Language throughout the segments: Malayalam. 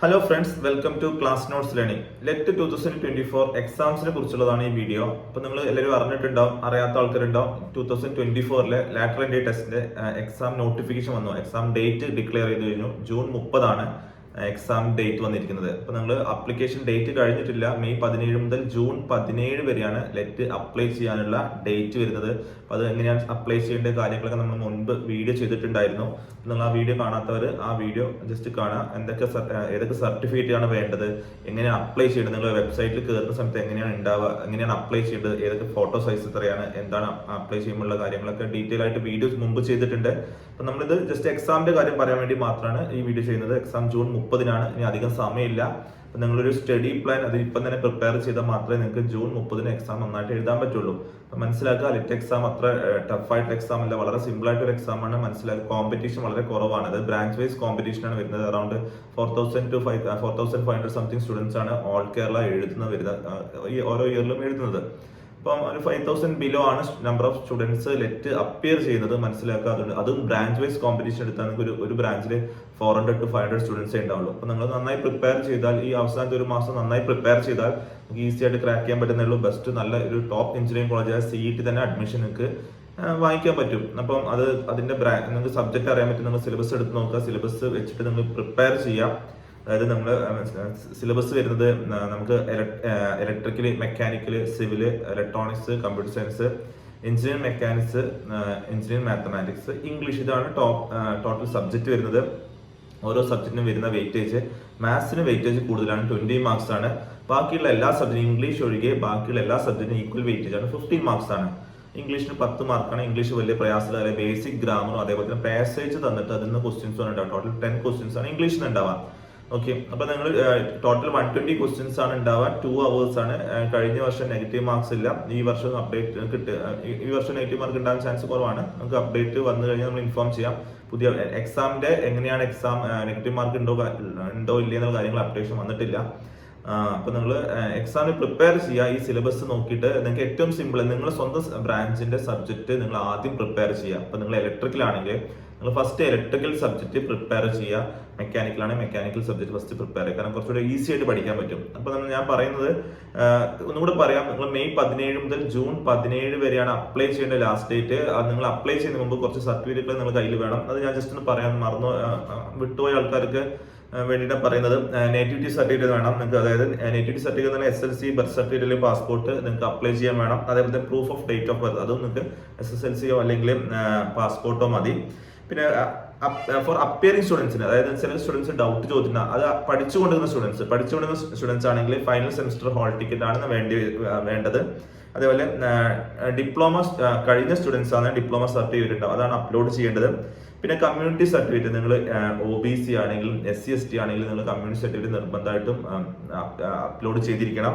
Hello friends welcome to class notes learning LET two thousand twenty four എക്സാംസിനെ കുറിച്ചുള്ളതാണ് ഈ വീഡിയോ അപ്പോൾ നിങ്ങൾ എല്ലാവരും അറിഞ്ഞിട്ടുണ്ടാവും അറിയാത്ത ആൾക്കാരുണ്ടാവും. ടൂ തൗസൻഡ് ട്വന്റി ഫോറിലെ ലാറ്റർ എൻഡി ടെസ്റ്റിന്റെ എക്സാം നോട്ടിഫിക്കേഷൻ വന്നു. എക്സാം ഡേറ്റ് ഡിക്ലെയർ ചെയ്ത് കഴിഞ്ഞു. ജൂൺ മുപ്പതാണ്. എക്സാം ഡേറ്റ് വന്നിരിക്കുന്നത്. അപ്പോൾ നിങ്ങൾ അപ്ലിക്കേഷൻ ഡേറ്റ് കഴിഞ്ഞിട്ടില്ല. മെയ് പതിനേഴ് മുതൽ ജൂൺ പതിനേഴ് വരെയാണ് ലെറ്റ് അപ്ലൈ ചെയ്യാനുള്ള ഡേറ്റ് വരുന്നത്. അപ്പോൾ അത് എങ്ങനെയാണ് അപ്ലൈ ചെയ്യേണ്ട കാര്യങ്ങളൊക്കെ നമ്മൾ മുൻപ് വീഡിയോ ചെയ്തിട്ടുണ്ടായിരുന്നു. നിങ്ങൾ ആ വീഡിയോ കാണാത്തവർ ആ വീഡിയോ ജസ്റ്റ് കാണുക. എന്തൊക്കെ ഏതൊക്കെ സർട്ടിഫിക്കറ്റ് ആണ് വേണ്ടത്? എങ്ങനെയാണ് അപ്ലൈ ചെയ്യേണ്ടത്? നിങ്ങൾ വെബ്സൈറ്റിൽ കയറുന്ന സമയത്ത് എങ്ങനെയാണ് ഉണ്ടാവുക? എങ്ങനെയാണ് അപ്ലൈ ചെയ്യേണ്ടത്? ഏതൊക്കെ ഫോട്ടോ സൈസ് എത്രയാണ്? എന്താണ് അപ്ലൈ ചെയ്യുമ്പോഴുള്ള കാര്യങ്ങളൊക്കെ ഡീറ്റെയിൽ ആയിട്ട് വീഡിയോസ് മുമ്പ് ചെയ്തിട്ടുണ്ട്. അപ്പൊ നമ്മളിത് ജസ്റ്റ് എക്സാമിന്റെ കാര്യം പറയാൻ വേണ്ടി മാത്രമാണ് ഈ വീഡിയോ ചെയ്യുന്നത്. എക്സാം ജൂൺ മുപ്പതിനാണ്. ഇനി അധികം സമയമില്ല. അപ്പം നിങ്ങളൊരു സ്റ്റഡി പ്ലാൻ അത് ഇപ്പം തന്നെ പ്രിപ്പയർ ചെയ്താൽ മാത്രമേ നിങ്ങൾക്ക് ജൂൺ മുപ്പതിന് എക്സാം നന്നായിട്ട് എഴുതാൻ പറ്റുള്ളൂ. അപ്പം മനസ്സിലാക്കുക ലിറ്റ് എക്സാം അത്ര ടഫ് ആയിട്ടുള്ള എക്സാം അല്ല. വളരെ സിമ്പിൾ ആയിട്ട് ഒരു എക്സാം ആണ്. മനസ്സിലാക്കുക കോമ്പറ്റീഷൻ വളരെ കുറവാണ്. അത് ബ്രാഞ്ച് വൈസ് കോമ്പറ്റീഷൻ ആണ് വരുന്നത്. Around four thousand to five four thousand five hundred something students ആണ് ഓൾ കേരള എഴുതുന്നത് വരുന്നത് ഈ ഓരോ ഇയറിലും എഴുതുന്നത്. അപ്പം ഒരു ഫൈവ് തൗസൻഡ് ബിലോ ആണ് number of students LET appear ചെയ്യുന്നത് മനസ്സിലാക്കുക അതുകൊണ്ട് അതും ബ്രാഞ്ച് വൈസ് കോമ്പറ്റീഷൻ എടുത്താൽ ഒരു ഒരു ബ്രാഞ്ചിൽ four hundred to five hundred സ്റ്റുഡൻസേ ഉണ്ടാവുള്ളൂ. അപ്പോൾ നിങ്ങൾ നന്നായി പ്രിപ്പയർ ചെയ്താൽ ഈ അവസാനത്തെ ഒരു മാസം നന്നായി പ്രിപ്പയർ ചെയ്താൽ നമുക്ക് ഈസി ആയിട്ട് ക്രാക്ക് ചെയ്യാൻ പറ്റുന്നുള്ളൂ ബെസ്റ്റ് നല്ല ഒരു ടോപ്പ് എഞ്ചിനീയറിംഗ് കോളേജായ സി ഇ ടി തന്നെ അഡ്മിഷൻ നിങ്ങൾക്ക് വാങ്ങിക്കാൻ പറ്റും. അപ്പം അത് അതിന്റെ ബ്രാ നിങ്ങൾക്ക് സബ്ജക്റ്റ് അറിയാൻ പറ്റും. നിങ്ങൾ സിലബസ് എടുത്ത് നോക്കുക. സിലബസ് വെച്ചിട്ട് നിങ്ങൾ പ്രിപ്പയർ ചെയ്യാം. അതായത് നമ്മൾ സിലബസ് വരുന്നത് നമുക്ക് electrical mechanical civil electronics computer science engineering mechanics engineering mathematics English ഇതാണ് ടോപ്പ് ടോട്ടൽ സബ്ജക്റ്റ് വരുന്നത്. ഓരോ സബ്ജക്റ്റിനും വരുന്ന വെയിറ്റേജ് മാത്സിന് വെയിറ്റേജ് കൂടുതലാണ് ട്വന്റി മാർക്സ് ആണ്. ബാക്കിയുള്ള എല്ലാ സബ്ജക്റ്റും ഇംഗ്ലീഷ് ഒഴികെ ബാക്കിയുള്ള എല്ലാ സബ്ജക്റ്റിനും ഈക്വൽ വെയിറ്റേജ് ആണ് ഫിഫ്റ്റീൻ മാർക്സ് ആണ്. ഇംഗ്ലീഷിന് പത്ത് മാർക്കാണ് ഇംഗ്ലീഷ് വലിയ പ്രയാസമില്ല ബേസിക് ഗ്രാമറും അതേപോലെ തന്നെ പാസേജ് തന്നിട്ട് അതിൽ നിന്ന് ക്വസ്റ്റ്യൻസ് ഉണ്ടാവും ടോട്ടൽ ടെൻ ക്വസ്റ്റ്യൻസ് ആണ് ഇംഗ്ലീഷിൽ നിന്ന് ഉണ്ടാവാം ഓക്കെ അപ്പൊ നിങ്ങൾ ടോട്ടൽ വൺ ട്വന്റി ക്വസ്റ്റ്യൻസ് ആണ് ഉണ്ടാവാൻ ടു അവേഴ്സ് ആണ്. കഴിഞ്ഞ വർഷം നെഗറ്റീവ് മാർക്സ് ഇല്ല. ഈ വർഷം അപ്ഡേറ്റ് കിട്ടുക ഈ വർഷം നെഗറ്റീവ് മാർക്ക് ഉണ്ടാകാൻ ചാൻസ് കുറവാണ്. നമുക്ക് അപ്ഡേറ്റ് വന്നു കഴിഞ്ഞാൽ നമ്മൾ ഇൻഫോം ചെയ്യാം. പുതിയ എക്സാമിന്റെ എങ്ങനെയാണ് എക്സാം നെഗറ്റീവ് മാർക്ക് ഉണ്ടോ ഉണ്ടോ ഇല്ലേ എന്നുള്ള കാര്യങ്ങൾ അപ്ഡേഷൻ വന്നിട്ടില്ല. അപ്പൊ നിങ്ങൾ എക്സാമിന് പ്രിപ്പയർ ചെയ്യുക ഈ സിലബസ് നോക്കിയിട്ട് നിങ്ങൾക്ക് ഏറ്റവും സിമ്പിൾ നിങ്ങൾ സ്വന്തം ബ്രാഞ്ചിന്റെ സബ്ജക്ട് നിങ്ങൾ ആദ്യം പ്രിപ്പയർ ചെയ്യുക അപ്പൊ നിങ്ങൾ ഇലക്ട്രിക്കൽ ആണെങ്കിൽ നിങ്ങൾ ഫസ്റ്റ് ഇലക്ട്രിക്കൽ സബ്ജക്ട് പ്രിപ്പയർ ചെയ്യുക മെക്കാനിക്കൽ ആണെങ്കിൽ മെക്കാനിക്കൽ സബ്ജക്ട് ഫസ്റ്റ് പ്രിപ്പയർ ചെയ്യുക കാരണം കുറച്ചുകൂടെ ഈസി ആയിട്ട് പഠിക്കാൻ പറ്റും. അപ്പൊ നമ്മൾ ഞാൻ പറയുന്നത് ഒന്നുകൂടെ പറയാം. നിങ്ങൾ മെയ് പതിനേഴ് മുതൽ ജൂൺ പതിനേഴ് വരെയാണ് അപ്ലൈ ചെയ്യേണ്ട ലാസ്റ്റ് ഡേറ്റ് അത് നിങ്ങൾ അപ്ലൈ ചെയ്യുന്നതിന് മുമ്പ് കുറച്ച് സർട്ടിഫിക്കറ്റുകൾ നിങ്ങൾ കയ്യിൽ വേണം. അത് ഞാൻ ജസ്റ്റ് ഒന്ന് പറയാൻ മറന്നു വിട്ടുപോയ ആൾക്കാർക്ക് വേണ്ടിയിട്ട് പറയുന്നത്. നേറ്റിവിറ്റി സർട്ടിഫിക്കറ്റ് വേണം നിങ്ങൾക്ക്. അതായത് നേറ്റിവിറ്റി സർട്ടിഫിക്കറ്റ് തന്നെ S L C birth certificate passport നിങ്ങൾക്ക് അപ്ലൈ ചെയ്യാൻ വേണം. അതേപോലെ proof of date of birth അതും നിങ്ങൾക്ക് എസ് എസ് എൽ സിയോ അല്ലെങ്കിൽ പാസ്പോർട്ടോ മതി. പിന്നെ ഫോർ അപ്പിയറിംഗ് സ്റ്റുഡൻസിന് അതായത് ചില സ്റ്റുഡൻസ് ഡൗട്ട് ചോദിക്കുന്ന അത് പഠിച്ചുകൊണ്ടിരുന്ന സ്റ്റുഡൻസ് പഠിച്ചുകൊണ്ടിരുന്ന സ്റ്റുഡൻസ് ആണെങ്കിൽ ഫൈനൽ സെമിസ്റ്റർ ഹോൾ ടിക്കറ്റ് ആണ് വേണ്ടി വേണ്ടത്. അതേപോലെ ഡിപ്ലോമ കഴിഞ്ഞ സ്റ്റുഡൻസ് ആണ് ഡിപ്ലോമ സർട്ടിഫിക്കറ്റ് ഉണ്ടാവും അതാണ് അപ്ലോഡ് ചെയ്യേണ്ടത്. പിന്നെ കമ്മ്യൂണിറ്റി സർട്ടിഫിക്കറ്റ് നിങ്ങൾ ഒ ബി സി ആണെങ്കിലും എസ് സി എസ് ടി ആണെങ്കിലും നിങ്ങൾ കമ്മ്യൂണിറ്റി സർട്ടിഫിക്കറ്റ് നിർബന്ധമായിട്ടും അപ്ലോഡ് ചെയ്തിരിക്കണം.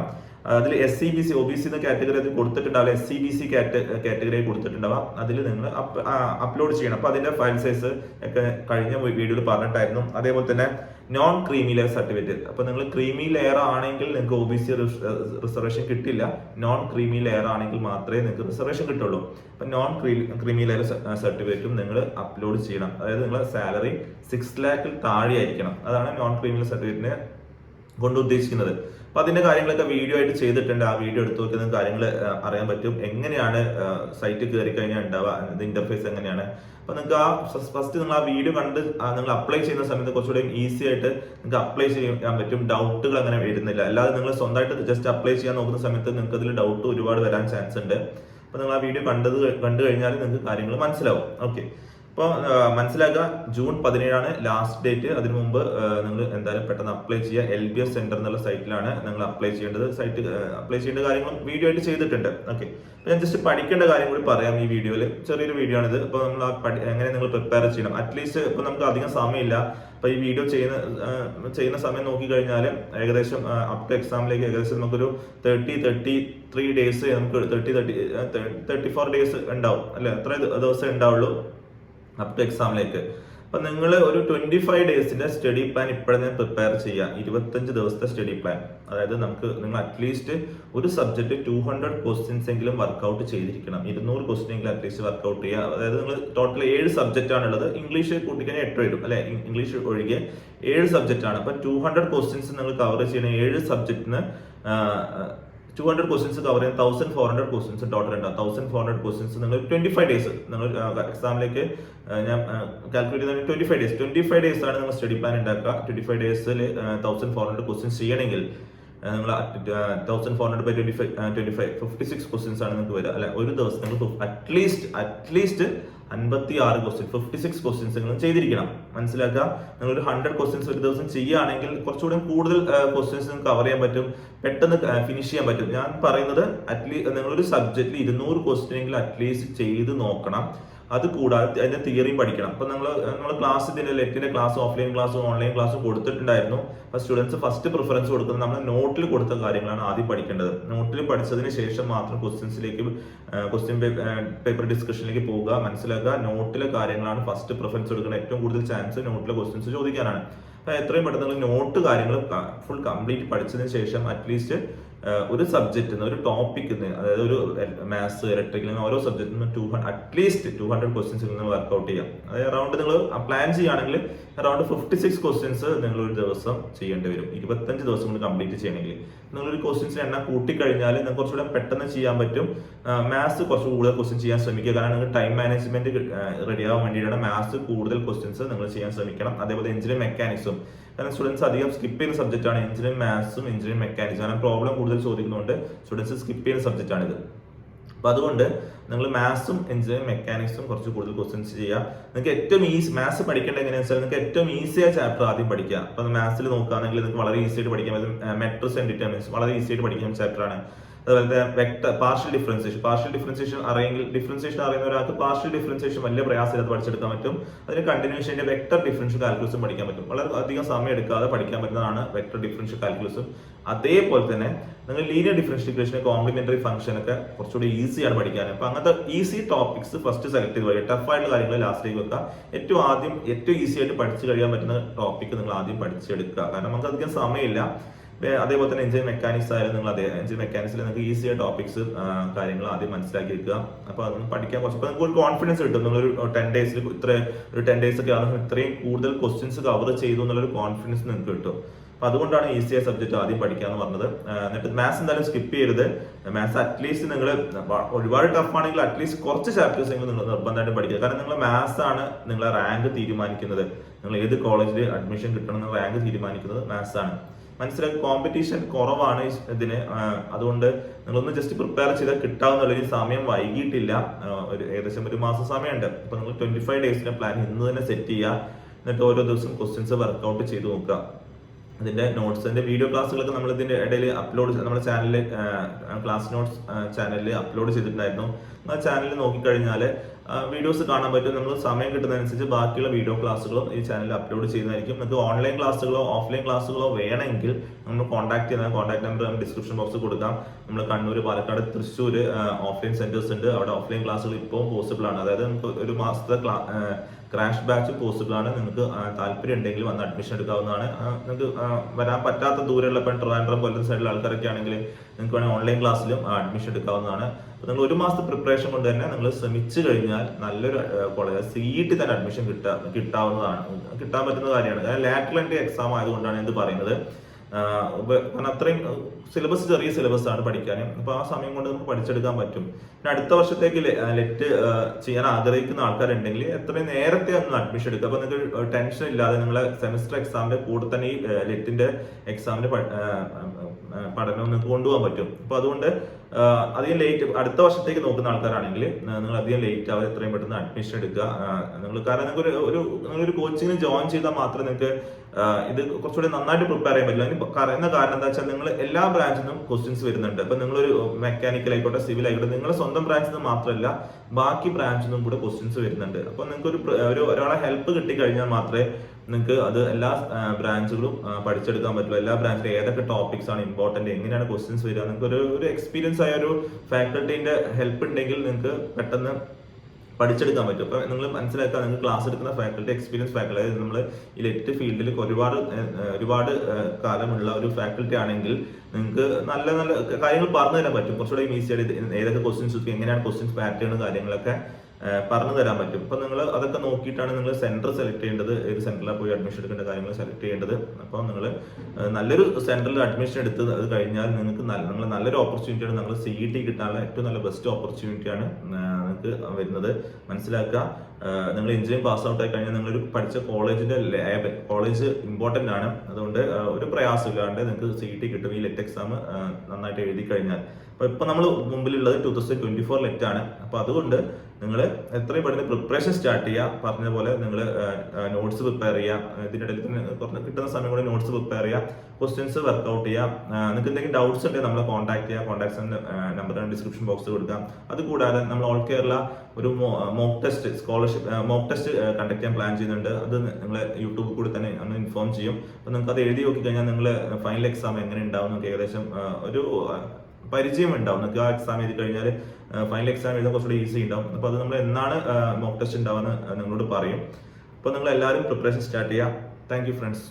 അതിൽ S C B C O B C എന്ന കാറ്റഗറി അതിൽ കൊടുത്തിട്ടുണ്ടാവില്ല. S C B C category കൊടുത്തിട്ടുണ്ടാവാം. അതിൽ നിങ്ങൾ അപ്ലോഡ് ചെയ്യണം. അപ്പൊ അതിന്റെ ഫയൽ സൈസ് ഒക്കെ കഴിഞ്ഞ വീഡിയോയിൽ പറഞ്ഞിട്ടായിരുന്നു. അതേപോലെ തന്നെ നോൺ ക്രീമി ലെയർ സർട്ടിഫിക്കറ്റ് അപ്പൊ നിങ്ങൾ ക്രീമി ലെയർ ആണെങ്കിൽ നിങ്ങൾക്ക് ഒ ബി സി റിസർവേഷൻ കിട്ടില്ല. നോൺ ക്രീമി ലെയർ ആണെങ്കിൽ മാത്രമേ നിങ്ങൾക്ക് റിസർവേഷൻ കിട്ടുള്ളൂ. അപ്പൊ നോൺ ക്രീമി ലെയർ സർട്ടിഫിക്കറ്റും നിങ്ങൾ അപ്ലോഡ് ചെയ്യണം. അതായത് നിങ്ങളുടെ സാലറി സിക്സ് ലാക്കിൽ താഴെ ആയിരിക്കണം അതാണ് നോൺ ക്രീമി സർട്ടിഫിക്കറ്റിനെ കൊണ്ട് ഉദ്ദേശിക്കുന്നത്. അപ്പൊ അതിന്റെ കാര്യങ്ങളൊക്കെ വീഡിയോ ആയിട്ട് ചെയ്തിട്ടുണ്ട്. ആ വീഡിയോ എടുത്തു നോക്കുന്ന കാര്യങ്ങൾ അറിയാൻ പറ്റും. എങ്ങനെയാണ് സൈറ്റ് കയറി കഴിഞ്ഞാൽ ഉണ്ടാവുക? ഇത് ഇന്റർഫേസ് എങ്ങനെയാണ്? അപ്പൊ നിങ്ങൾക്ക് ആ ഫസ്റ്റ് നിങ്ങൾ ആ വീഡിയോ കണ്ട് നിങ്ങൾ അപ്ലൈ ചെയ്യുന്ന സമയത്ത് കുറച്ചുകൂടെ ഈസി ആയിട്ട് നിങ്ങൾക്ക് അപ്ലൈ ചെയ്യാൻ പറ്റും. ഡൗട്ടുകൾ അങ്ങനെ വരുന്നില്ല. അല്ലാതെ നിങ്ങൾ സ്വന്തമായിട്ട് ജസ്റ്റ് അപ്ലൈ ചെയ്യാൻ നോക്കുന്ന സമയത്ത് നിങ്ങൾക്ക് അതിൽ ഡൗട്ട് ഒരുപാട് വരാൻ ചാൻസ് ഉണ്ട്. അപ്പൊ നിങ്ങൾ ആ വീഡിയോ കണ്ടത് കണ്ടു കഴിഞ്ഞാൽ നിങ്ങൾക്ക് കാര്യങ്ങൾ മനസ്സിലാവും. ഓക്കെ അപ്പോൾ മനസ്സിലാക്കുക ജൂൺ പതിനേഴാണ് ലാസ്റ്റ് ഡേറ്റ് അതിനു മുമ്പ് നിങ്ങൾ എന്തായാലും പെട്ടെന്ന് അപ്ലൈ ചെയ്യുക. എൽ ബി എസ് സെന്റർ എന്നുള്ള സൈറ്റിലാണ് നിങ്ങൾ അപ്ലൈ ചെയ്യേണ്ടത്. സൈറ്റ് അപ്ലൈ ചെയ്യേണ്ട കാര്യങ്ങളും വീഡിയോ ആയിട്ട് ചെയ്തിട്ടുണ്ട്. ഓക്കെ ഞാൻ ജസ്റ്റ് പഠിക്കേണ്ട കാര്യം കൂടി പറയാം ഈ വീഡിയോയിൽ ചെറിയൊരു വീഡിയോ ആണിത്. അപ്പോൾ നമ്മൾ എങ്ങനെ നിങ്ങൾ പ്രിപ്പയർ ചെയ്യണം. അറ്റ്ലീസ്റ്റ് ഇപ്പോൾ നമുക്ക് അധികം സമയമില്ല. അപ്പോൾ ഈ വീഡിയോ ചെയ്യുന്ന ചെയ്യുന്ന സമയം നോക്കി കഴിഞ്ഞാൽ ഏകദേശം അപ് ടു എക്സാമിലേക്ക് ഏകദേശം നമുക്കൊരു തേർട്ടി തേർട്ടി ത്രീ ഡേയ്സ് നമുക്ക് thirty thirty thirty four days ഉണ്ടാവും. അല്ലെ? അത്ര ദിവസം ഉണ്ടാവുള്ളൂ. അപ് ടു എക്സാമിലേക്ക് അപ്പൊ നിങ്ങൾ ഒരു ട്വന്റി ഫൈവ് ഡേയ്സിന്റെ സ്റ്റഡി പ്ലാൻ ഇപ്പോഴേ പ്രിപ്പയർ ചെയ്യുക ഇരുപത്തഞ്ച് ദിവസത്തെ സ്റ്റഡി പ്ലാൻ അതായത് നമുക്ക് നിങ്ങൾ അറ്റ്ലീസ്റ്റ് ഒരു സബ്ജക്ട് ടു ഹൺഡ്രഡ് ക്വസ്റ്റ്യൻസ് എങ്കിലും വർക്ക്ഔട്ട് ചെയ്തിരിക്കണം. ഇരുന്നൂറ് ക്വസ്റ്റ്യൻ എങ്കിലും അറ്റ്ലീസ്റ്റ് വർക്ക്ഔട്ട് ചെയ്യുക അതായത് നിങ്ങൾ ടോട്ടൽ ഏഴ് സബ്ജക്റ്റ് ആണുള്ളത്. ഇംഗ്ലീഷ് കൂട്ടിക്കഴിഞ്ഞാൽ എട്ട് വരും അല്ലെ? ഇംഗ്ലീഷ് ഒഴികെ ഏഴ് സബ്ജക്റ്റ് ആണ്. അപ്പൊ ടു ഹൺഡ്രഡ് ക്വസ്റ്റ്യൻസ് നിങ്ങൾ കവർ ചെയ്യുന്ന ഏഴ് സബ്ജക്റ്റിന് ടു ഹൺഡ്രഡ് ക്വസ്റ്റൻസ് കവർ ചെയ്യാൻ thousand four hundred questions total ഉണ്ടാവും തൗസൻഡ് ഫോർ ഹൺഡ്രഡ് ക്വസ്റ്റൻസ് നിങ്ങൾ ട്വന്റി ഫൈവ് ഡേയ്സ് നിങ്ങൾ എക്സാമിലേക്ക് ഞാൻ കാൽക്കുലേറ്റ് ചെയ്ത twenty five days twenty five days ആണ് നിങ്ങൾ സ്റ്റഡി പ്ലാൻ ഉണ്ടാക്കുക. ട്വന്റി ഫൈവ് ഡേയ്സിൽ തൗസൻഡ് ഫോർ ഹൺഡ്രഡ് ക്വസ്റ്റൻസ് ചെയ്യണമെങ്കിൽ നിങ്ങൾ thousand four hundred by twenty five twenty five fifty six questions ആണ് നിങ്ങൾക്ക് വരിക. അല്ലെ ഒരു ദിവസം നിങ്ങൾ അറ്റ്ലീസ്റ്റ് അറ്റ്ലീസ്റ്റ് അൻപത്തി ആറ് ക്വസ്റ്റ്യൻ ഫിഫ്റ്റി സിക്സ് ക്വസ്റ്റ്യൻസ് നിങ്ങൾ ചെയ്തിരിക്കണം. മനസ്സിലാക്കുക? നിങ്ങൾ ഒരു ഹൺഡ്രഡ് ക്വസ്റ്റ്യൻസ് ഒരു ദിവസം ചെയ്യുകയാണെങ്കിൽ കുറച്ചുകൂടി കൂടുതൽ ക്വസ്റ്റ്യൻസ് നിങ്ങൾക്ക് കവർ ചെയ്യാൻ പറ്റും. പെട്ടെന്ന് ഫിനിഷ് ചെയ്യാൻ പറ്റും. ഞാൻ പറയുന്നത് അറ്റ്ലീസ്റ്റ് നിങ്ങളൊരു സബ്ജക്റ്റിൽ ഇരുന്നൂറ് ക്വസ്റ്റ്യൻ എങ്കിലും അറ്റ്ലീസ്റ്റ് ചെയ്ത് നോക്കണം. അത് കൂടാതെ അതിന്റെ തിയറിയും പഠിക്കണം. അപ്പൊ നമ്മൾ നമ്മൾ ക്ലാസ് ഇതിന്റെ ലെറ്റിന്റെ class offline class online class കൊടുത്തിട്ടുണ്ടായിരുന്നു. അപ്പൊ സ്റ്റുഡൻസ് ഫസ്റ്റ് പ്രിഫറൻസ് കൊടുക്കുന്നത് നമ്മൾ നോട്ടിൽ കൊടുത്ത കാര്യങ്ങളാണ് ആദ്യം പഠിക്കേണ്ടത്. നോട്ടിൽ പഠിച്ചതിന് ശേഷം മാത്രം ക്വസ്റ്റ്യൻസിലേക്ക് ക്വസ്റ്റ്യൻ പേപ്പർ ഡിസ്കഷനിലേക്ക് പോവുക മനസ്സിലാക്കുക. നോട്ടിലെ കാര്യങ്ങളാണ് ഫസ്റ്റ് പ്രിഫറൻസ് കൊടുക്കുന്നത്. ഏറ്റവും കൂടുതൽ ചാൻസ് നോട്ടിലെ ക്വസ്റ്റ്യൻസ് ചോദിക്കാനാണ്. അപ്പൊ എത്രയും പെട്ടെന്ന് നോട്ട് കാര്യങ്ങൾ ഫുൾ കംപ്ലീറ്റ് പഠിച്ചതിന് ശേഷം അറ്റ്ലീസ്റ്റ് ഒരു സബ്ജക്റ്റിൽ നിന്ന് ഒരു ടോപ്പിക്കിൽ നിന്ന് അതായത് ഒരു മാത്സ് ഇലക്ട്രിക്കൽ ഓരോ സബ്ജക്റ്റിൽ നിന്ന് two hundred at least two hundred ക്വസ്റ്റ്യൻസിൽ നിന്ന് വർക്ക്ഔട്ട് ചെയ്യാം. അതായത് അറൗണ്ട് നിങ്ങൾ പ്ലാൻ ചെയ്യുകയാണെങ്കിൽ അറൗണ്ട് ഫിഫ്റ്റി സിക്സ് ക്വസ്റ്റ്യൻസ് നിങ്ങൾ ഒരു ദിവസം ചെയ്യേണ്ടി വരും. ഇരുപത്തഞ്ച് ദിവസം കൊണ്ട് കംപ്ലീറ്റ് ചെയ്യണമെങ്കിൽ. നിങ്ങൾ ഒരു ക്വസ്റ്റ്യൻസിന് എണ്ണം കൂട്ടിക്കഴിഞ്ഞാൽ നിങ്ങൾക്ക് കുറച്ചുകൂടെ പെട്ടെന്ന് ചെയ്യാൻ പറ്റും. മാത്സ് കുറച്ച് കൂടുതൽ ക്വസ്റ്റ്യൻ ചെയ്യാൻ ശ്രമിക്കുക. കാരണം നിങ്ങൾ ടൈം മാനേജ്മെന്റ് റെഡിയാവാൻ വേണ്ടിയിട്ടാണ് മാത്സ് കൂടുതൽ ക്വസ്റ്റ്യൻസ് നിങ്ങൾ ചെയ്യാൻ ശ്രമിക്കണം. അതേപോലെ എഞ്ചിനീയറിംഗ് മെക്കാനിക്സും കാരണം സ്റ്റുഡൻസ് അധികം സ്കിപ്പ് ചെയ്യുന്ന സബ്ജക്റ്റ് ആണ് എഞ്ചിനീയറിംഗ് മാത്സും എഞ്ചിനീയറിംഗ് മെക്കാനിക്സും കാരണം പ്രോബ്ലം കൂടുതൽ ചോദിക്കുന്നതുകൊണ്ട് സ്റ്റുഡൻസ് സ്കിപ്പ് ചെയ്യുന്ന സബ്ജക്റ്റ് ആണിത്. അപ്പൊ അതുകൊണ്ട് നിങ്ങൾ മാത്സും എഞ്ചിനീയറിംഗ് മെക്കാനിക്സും കുറച്ച് കൂടുതൽ ക്വസ്റ്റ്യൻസ് ചെയ്യുക. നിങ്ങൾക്ക് ഏറ്റവും ഈസി മാത്സ് പഠിക്കേണ്ട എങ്ങനെയാണെന്ന് വെച്ചാൽ നിങ്ങൾക്ക് ഏറ്റവും ഈസിയായ ചാപ്റ്റർ ആദ്യം പഠിക്കുക. അപ്പൊ മാത്സിൽ നോക്കുകയാണെങ്കിൽ നിങ്ങൾക്ക് വളരെ ഈസി ആയിട്ട് പഠിക്കാൻ പറ്റും മെട്രിക്സ് ആൻഡ് ഡിറ്റർമിൻസ് വളരെ ഈസി ആയിട്ട് പഠിക്കുന്ന ചാപ്റ്റർ ആണ്. അതുപോലെ vector partial differentiation partial differentiation അറിയെങ്കിൽ differentiation അറിയുന്ന ഒരാൾക്ക് പാർഷ്യൽ ഡിഫറൻസിയേഷൻ വലിയ പ്രയാസമില്ലാതെ പഠിച്ചെടുക്കാൻ പറ്റും. അതിന് കണ്ടിന്യൂഷന്റെ വെക്ടർ ഡിഫറൻഷ്യൽ കാൽക്കുലസും പഠിക്കാൻ പറ്റും. വളരെ അധികം സമയം എടുക്കാതെ പഠിക്കാൻ പറ്റുന്നതാണ് വെക്ടർ ഡിഫറൻഷ്യൽ കാൽക്കുലസും അതേപോലെ തന്നെ നിങ്ങൾ linear differential equation complementary function ഒക്കെ കുറച്ചുകൂടി ഈസിയാണ് പഠിക്കാൻ. അപ്പൊ അങ്ങനത്തെ ഈസി ടോപ്പിക്സ് ഫസ്റ്റ് സെലക്ട് ചെയ്ത് വരിക ടഫായിട്ടുള്ള കാര്യങ്ങൾ ലാസ്റ്റിലേക്ക് വെക്കുക. ഏറ്റവും ആദ്യം ഏറ്റവും ഈസി ആയിട്ട് പഠിച്ചു കഴിയാൻ പറ്റുന്ന ടോപ്പിക് നിങ്ങൾ ആദ്യം പഠിച്ചെടുക്കുക. കാരണം നമുക്ക് അധികം സമയമില്ല. അതേപോലെ തന്നെ എഞ്ചിൻ മെക്കാനിക്സ് ആയാലും നിങ്ങൾ അതേ എഞ്ചിൻ മെക്കാനിക്സിൽ നിങ്ങൾക്ക് ഈസി ആയ ടോപ്പിക്സ് കാര്യങ്ങൾ ആദ്യം മനസ്സിലാക്കി വെക്കുക. അപ്പോൾ അതൊന്നും പഠിക്കാൻ കുറച്ച് നിങ്ങൾക്ക് ഒരു കോൺഫിഡൻസ് കിട്ടും. നിങ്ങളൊരു ടെൻ ഡേയ്സിൽ ഇത്ര ഒരു ടെൻ ഡേയ്സ് ഒക്കെ ആകുമ്പോൾ ഇത്രയും കൂടുതൽ ക്വസ്റ്റ്യൻസ് കവർ ചെയ്തു എന്നുള്ളൊരു കോൺഫിഡൻസ് നിങ്ങൾക്ക് കിട്ടും. അപ്പോൾ അതുകൊണ്ടാണ് ഈസി ആയ സബ്ജക്ട് ആദ്യം പഠിക്കാന്ന് പറഞ്ഞത്. എന്നിട്ട് മാത്സ് എന്തായാലും സ്കിപ്പ് ചെയ്യരുത്. മാത്സ് അറ്റ്ലീസ്റ്റ് നിങ്ങൾ ഒരുപാട് ടഫ് ആണെങ്കിൽ അറ്റ്ലീസ്റ്റ് കുറച്ച് ചാപ്റ്റേഴ്സ് എങ്കിലും നിങ്ങൾ നിർബന്ധമായിട്ട് പഠിക്കുക. കാരണം നിങ്ങൾ മാത്സ് ആണ് നിങ്ങളെ റാങ്ക് തീരുമാനിക്കുന്നത്. നിങ്ങൾ ഏത് കോളേജിൽ അഡ്മിഷൻ കിട്ടണം എന്ന് റാങ്ക് തീരുമാനിക്കുന്നത് മാത്സ് ആണ്. മനസ്സിലാക്കി കോമ്പറ്റീഷൻ കുറവാണ് ഇതിന്. അതുകൊണ്ട് നിങ്ങളൊന്ന് ജസ്റ്റ് പ്രിപ്പയർ ചെയ്താൽ കിട്ടാവുന്ന ഒരു സമയം വൈകിട്ടില്ല ഒരു ഏകദേശം ഒരു മാസം സമയമുണ്ട്. അപ്പൊ നിങ്ങൾ ട്വന്റി ഫൈവ് ഡേയ്സിന്റെ പ്ലാൻ ഇന്ന് തന്നെ സെറ്റ് ചെയ്യുക. എന്നിട്ട് ഓരോ ദിവസം ക്വസ്റ്റ്യൻസ് വർക്ക്ഔട്ട് ചെയ്ത് നോക്കുക. അതിന്റെ നോട്ട്സിന്റെ വീഡിയോ ക്ലാസ്സുകളൊക്കെ നമ്മൾ ഇതിന്റെ ഇടയിൽ അപ്ലോഡ് നമ്മുടെ ചാനലിൽ ക്ലാസ് നോട്ട്സ് ചാനലിൽ അപ്ലോഡ് ചെയ്തിട്ടുണ്ടായിരുന്നു. ആ ചാനലിൽ നോക്കിക്കഴിഞ്ഞാൽ വീഡിയോസ് കാണാൻ പറ്റും. നമ്മൾ സമയം കിട്ടുന്നതനുസരിച്ച് ബാക്കിയുള്ള വീഡിയോ ക്ലാസ്സുകളും ഈ ചാനലിൽ അപ്ലോഡ് ചെയ്യുന്നതായിരിക്കും. നിങ്ങൾക്ക് ഓൺലൈൻ ക്ലാസ്സുകളോ ഓഫ്ലൈൻ ക്ലാസ്സുകളോ വേണമെങ്കിൽ നമ്മൾ കോൺടാക്ട് ചെയ്യുന്ന കോൺടാക്ട് നമ്പർ ഡിസ്ക്രിപ്ഷൻ ബോക്സ് കൊടുക്കാം. നമ്മൾ കണ്ണൂർ പാലക്കാട് തൃശ്ശൂർ ഓഫ്ലൈൻ സെന്റേഴ്സ് ഉണ്ട്. അവിടെ ഓഫ്ലൈൻ ക്ലാസ്സുകൾ ഇപ്പോൾ പോസിബിൾ ആണ്. അതായത് നമുക്ക് ഒരു മാസത്തെ ക്രാഷ് ബാച്ച് പോസിബിൾ ആണ്. നിങ്ങൾക്ക് താല്പര്യം ഉണ്ടെങ്കിൽ വന്ന് അഡ്മിഷൻ എടുക്കാവുന്നതാണ്. നിങ്ങൾക്ക് വരാൻ പറ്റാത്ത ദൂരെയുള്ള ഇപ്പം ട്രിവാൻഡ്രം കൊല്ലം സൈഡിലെ ആൾക്കാരൊക്കെ ആണെങ്കിൽ നിങ്ങൾക്ക് വേണമെങ്കിൽ ഓൺലൈൻ ക്ലാസ്സിലും അഡ്മിഷൻ എടുക്കാവുന്നതാണ്. അപ്പോൾ നിങ്ങൾ ഒരു മാസത്തെ പ്രിപ്പറേഷൻ കൊണ്ട് തന്നെ നിങ്ങൾ ശ്രമിച്ചു കഴിഞ്ഞാൽ നല്ലൊരു കോളേജ് സീറ്റ് തന്നെ അഡ്മിഷൻ കിട്ടാ കിട്ടാവുന്നതാണ്. കിട്ടാൻ പറ്റുന്ന കാര്യമാണ്. കാരണം ലാറ്ററൽ എൻട്രി എക്സാം ആയതുകൊണ്ടാണ് എന്ത് പറയുന്നത്? കാരണം അത്രയും സിലബസ് ചെറിയ സിലബസ് ആണ് പഠിക്കാൻ. അപ്പൊ ആ സമയം കൊണ്ട് നമുക്ക് പഠിച്ചെടുക്കാൻ പറ്റും. പിന്നെ അടുത്ത വർഷത്തേക്ക് ലെറ്റ് ചെയ്യാൻ ആഗ്രഹിക്കുന്ന ആൾക്കാരുണ്ടെങ്കിൽ എത്രയും നേരത്തെ ഒന്ന് അഡ്മിഷൻ എടുക്കുക. അപ്പൊ നിങ്ങൾക്ക് ടെൻഷൻ ഇല്ലാതെ നിങ്ങളെ സെമിസ്റ്റർ എക്സാമിന്റെ കൂടെ തന്നെ ഈ ലെറ്റിന്റെ എക്സാമിന്റെ പഠനം നിങ്ങൾക്ക് കൊണ്ടുപോകാൻ പറ്റും. അപ്പൊ അതുകൊണ്ട് അധികം ലേറ്റ് അടുത്ത വർഷത്തേക്ക് നോക്കുന്ന ആൾക്കാരാണെങ്കിൽ നിങ്ങൾ അധികം ലേറ്റ് ആവാതെ എത്രയും പെട്ടെന്ന് അഡ്മിഷൻ എടുക്കുക. നിങ്ങൾ കാരണം നിങ്ങൾക്ക് ഒരു ഒരു കോച്ചിങ്ങിന് ജോയിൻ ചെയ്താൽ മാത്രമേ നിങ്ങൾക്ക് ഇത് കുറച്ചുകൂടി നന്നായിട്ട് പ്രിപ്പയർ ചെയ്യാൻ പറ്റില്ല. അതിന് പറയുന്ന കാരണം എന്താ വെച്ചാൽ നിങ്ങൾ എല്ലാ ബ്രാഞ്ചിൽ നിന്നും ക്വസ്റ്റ്യൻസ് വരുന്നുണ്ട്. അപ്പൊ നിങ്ങളൊരു മെക്കാനിക്കൽ ആയിക്കോട്ടെ സിവിൽ ആയിക്കോട്ടെ നിങ്ങളുടെ സ്വന്തം ബ്രാഞ്ചിൽ നിന്ന് മാത്രമല്ല ബാക്കി ബ്രാഞ്ചിൽ നിന്നും കൂടെ ക്വസ്റ്റ്യൻസ് വരുന്നുണ്ട്. അപ്പൊ നിങ്ങൾക്ക് ഒരു ഒരു ഒരാളെ ഹെൽപ്പ് കിട്ടി കഴിഞ്ഞാൽ മാത്രമേ നിങ്ങൾക്ക് അത് എല്ലാ ബ്രാഞ്ചുകളും പഠിച്ചെടുക്കാൻ പറ്റുള്ളൂ. എല്ലാ ബ്രാഞ്ചിലും ഏതൊക്കെ ടോപ്പിക്സ് ആണ് ഇമ്പോർട്ടന്റ് എങ്ങനെയാണ് ക്വസ്റ്റ്യൻസ് വരിക? നിങ്ങൾക്ക് ഒരു ഒരു എക്സ്പീരിയൻസ് ആയ ഒരു ഫാക്കൽറ്റീന്റെ ഹെൽപ്പ് ഉണ്ടെങ്കിൽ നിങ്ങൾക്ക് പെട്ടെന്ന് പഠിച്ചെടുക്കാൻ പറ്റും. അപ്പോൾ നിങ്ങൾ മനസ്സിലാക്കുക നിങ്ങൾ ക്ലാസ് എടുക്കുന്ന ഫാക്കൽറ്റി എക്സ്പീരിയൻസ് ഫാക്കൽറ്റി അതായത് നമ്മൾ ലെറ്റ് ഫീൽഡിൽ ഒരുപാട് ഒരുപാട് കാലമുള്ള ഒരു ഫാക്കൽറ്റി ആണെങ്കിൽ നിങ്ങൾക്ക് നല്ല നല്ല കാര്യങ്ങൾ പറഞ്ഞു തരാൻ പറ്റും. കുറച്ചുകൂടെ ഈ ആയിട്ട് ഏതൊക്കെ ക്വസ്റ്റ്യൻസ് എങ്ങനെയാണ് ക്വസ്റ്റ്യൻസ് പാറ്റേൺ കാര്യങ്ങളൊക്കെ പറഞ്ഞു തരാൻ പറ്റും. അപ്പോൾ നിങ്ങൾ അതൊക്കെ നോക്കിയിട്ടാണ് നിങ്ങൾ സെന്റർ സെലക്ട് ചെയ്യേണ്ടത്. ഏത് സെന്ററിലാണ് പോയി അഡ്മിഷൻ എടുക്കേണ്ട കാര്യങ്ങൾ സെലക്ട് ചെയ്യേണ്ടത്. അപ്പോൾ നിങ്ങൾ നല്ലൊരു സെന്ററിൽ അഡ്മിഷൻ എടുത്ത് അത് കഴിഞ്ഞാൽ നിങ്ങൾക്ക് നല്ല നിങ്ങൾ നല്ലൊരു ഓപ്പർച്യൂണിറ്റിയാണ് നിങ്ങൾ സി ഇ ടി കിട്ടാനുള്ള ഏറ്റവും നല്ല ബെസ്റ്റ് ഓപ്പർച്യൂണിറ്റിയാണ് നിങ്ങൾക്ക് വരുന്നത്. മനസ്സിലാക്കുക. നിങ്ങൾ എഞ്ചിനീയറിംഗ് പാസ് ഔട്ട് ആയി കഴിഞ്ഞാൽ നിങ്ങളൊരു പഠിച്ച കോളേജിന്റെ ലാബ് കോളേജ് ഇമ്പോർട്ടന്റ് ആണ്. അതുകൊണ്ട് ഒരു പ്രയാസമില്ലാണ്ട് നിങ്ങൾക്ക് സി ടി കിട്ടും. ഈ ലെറ്റ് എക്സാം നന്നായിട്ട് എഴുതി കഴിഞ്ഞാൽ. അപ്പൊ ഇപ്പൊ നമ്മൾ മുമ്പിലുള്ളത് two thousand twenty four LET ആണ്. അപ്പോൾ അതുകൊണ്ട് നിങ്ങൾ എത്രയും പെട്ടെന്ന് പ്രിപ്പറേഷൻ സ്റ്റാർട്ട് ചെയ്യുക. പറഞ്ഞ പോലെ നിങ്ങൾ നോട്ട്സ് പ്രിപ്പയർ ചെയ്യുക. ഇതിനിടയിൽ തന്നെ കുറഞ്ഞ കിട്ടുന്ന സമയം കൂടെ നോട്ട്സ് പ്രിപ്പയർ ചെയ്യുക. ക്വസ്റ്റ്യൻസ് വർക്ക്ഔട്ട് ചെയ്യുക. നിങ്ങൾക്ക് എന്തെങ്കിലും ഡൗട്ട്സ് ഉണ്ടെങ്കിൽ നമ്മളെ കോൺടാക്ട് ചെയ്യുക. കോൺടാക്ട് നമ്പർ ഡിസ്ക്രിപ്ഷൻ ബോക്സ് കൊടുക്കാം അതുകൂടാതെ നമ്മൾ ഓൾ കേരള ഒരു mock test scholarship mock test conduct ചെയ്യാൻ പ്ലാൻ ചെയ്യുന്നുണ്ട്. അത് നിങ്ങൾ യൂട്യൂബിൽ കൂടി തന്നെ നമ്മൾ ഇൻഫോം ചെയ്യും. അപ്പോൾ നിങ്ങൾക്ക് അത് എഴുതി നോക്കി കഴിഞ്ഞാൽ നിങ്ങൾ ഫൈനൽ എക്സാം എങ്ങനെ ഉണ്ടാവും എന്നൊക്കെ ഏകദേശം ഒരു പരിചയം ഉണ്ടാവും നിങ്ങൾക്ക് ആ എക്സാം എഴുതി കഴിഞ്ഞാൽ ഫൈനൽ എക്സാം എഴുതാൻ കുറച്ചുകൂടി ഈസി ഉണ്ടാവും. അപ്പോൾ അത് നമ്മൾ എന്നാണ് മോക്ക് ടെസ്റ്റ് ഉണ്ടാവുമെന്ന് നിങ്ങളോട് പറയും. അപ്പോൾ നിങ്ങൾ എല്ലാവരും പ്രിപ്പറേഷൻ സ്റ്റാർട്ട് ചെയ്യുക താങ്ക് ഫ്രണ്ട്സ്